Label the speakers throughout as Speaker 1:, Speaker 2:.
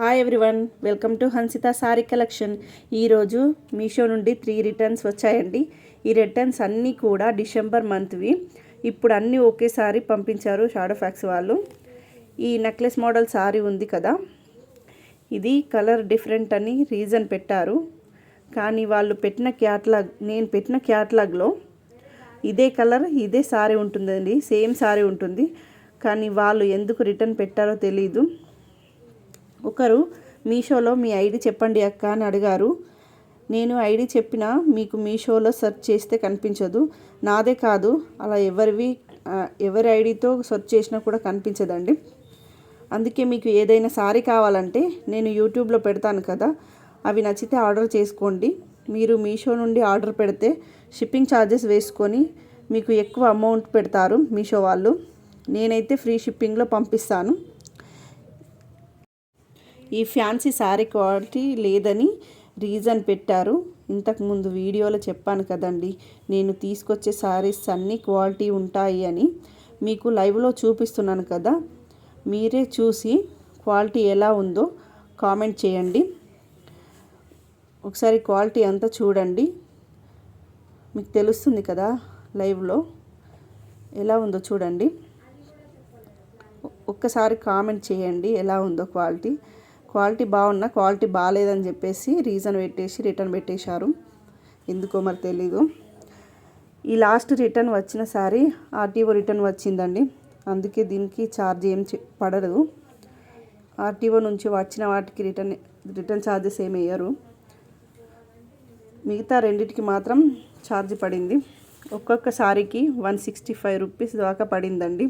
Speaker 1: Hi everyone welcome to Hansita sari collection ఈరోజు మీషో నుండి three returns వచ్చాయండి. ఈ రిటర్న్స్ అన్నీ కూడా డిసెంబర్ మంత్వి ఇప్పుడు అన్నీ ఒకేసారి పంపించారు షాడో ఫ్యాక్స్ వాళ్ళు. ఈ నెక్లెస్ మోడల్ సారీ ఉంది కదా. ఇది కలర్ డిఫరెంట్ అని రీజన్ పెట్టారు. కానీ వాళ్ళు పెట్టిన క్యాట్లాగ్ నేను పెట్టిన క్యాట్లాగ్లో ఇదే కలర్ ఇదే సారీ ఉంటుందండి సేమ్ సారీ ఉంటుంది. కానీ వాళ్ళు ఎందుకు రిటర్న్ పెట్టారో తెలీదు. ఒకరు మీషోలో మీ ఐడి చెప్పండి అక్క అని అడిగారు. నేను ఐడి చెప్పినా మీకు మీషోలో సెర్చ్ చేస్తే కనిపించదు. నాదే కాదు అలా ఎవరివి ఎవరి ఐడితో సెర్చ్ చేసినా కూడా కనిపించదండి. అందుకే మీకు ఏదైనా సారీ కావాలంటే నేను యూట్యూబ్లో పెడతాను కదా అవి నచ్చితే ఆర్డర్ చేసుకోండి. మీరు మీషో నుండి ఆర్డర్ పెడితే షిప్పింగ్ ఛార్జెస్ వేసుకొని మీకు ఎక్కువ అమౌంట్ పెడతారు మీషో వాళ్ళు. నేనైతే ఫ్రీ షిప్పింగ్లో పంపిస్తాను. ఈ ఫ్యాన్సీ శారీ క్వాలిటీ లేదని రీజన్ పెట్టారు. ఇంతకుముందు వీడియోలో చెప్పాను కదండి నేను తీసుకొచ్చే శారీస్ అన్నీ క్వాలిటీ ఉంటాయి అని మీకు లైవ్లో చూపిస్తున్నాను కదా. మీరే చూసి క్వాలిటీ ఎలా ఉందో కామెంట్ చేయండి. ఒకసారి క్వాలిటీ అంతా చూడండి. మీకు తెలుస్తుంది కదా లైవ్లో ఎలా ఉందో చూడండి. ఒక్కసారి కామెంట్ చేయండి ఎలా ఉందో క్వాలిటీ. క్వాలిటీ బాగున్నా క్వాలిటీ బాగాలేదని చెప్పేసి రీజన్ పెట్టేసి రిటర్న్ పెట్టేశారు. ఎందుకో మరి తెలీదు. ఈ లాస్ట్ రిటర్న్ వచ్చిన సారీ ఆర్టీఓ రిటర్న్ వచ్చిందండి. అందుకే దీనికి ఛార్జ్ ఏం పడదు. ఆర్టీఓ నుంచి వచ్చిన వాటికి రిటర్న్ రిటర్న్ ఛార్జెస్ ఏమి వేయరు. మిగతా రెండింటికి మాత్రం ఛార్జ్ పడింది. ఒక్కొక్క సారీకి వన్ సిక్స్టీ ఫైవ్ రూపీస్ దాకా పడిందండి.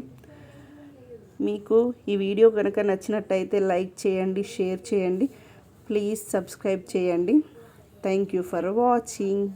Speaker 1: మీకు ఈ వీడియో కనుక నచ్చినట్టయితే లైక్ చేయండి షేర్ చేయండి. ప్లీజ్ సబ్స్క్రైబ్ చేయండి. Thank you for watching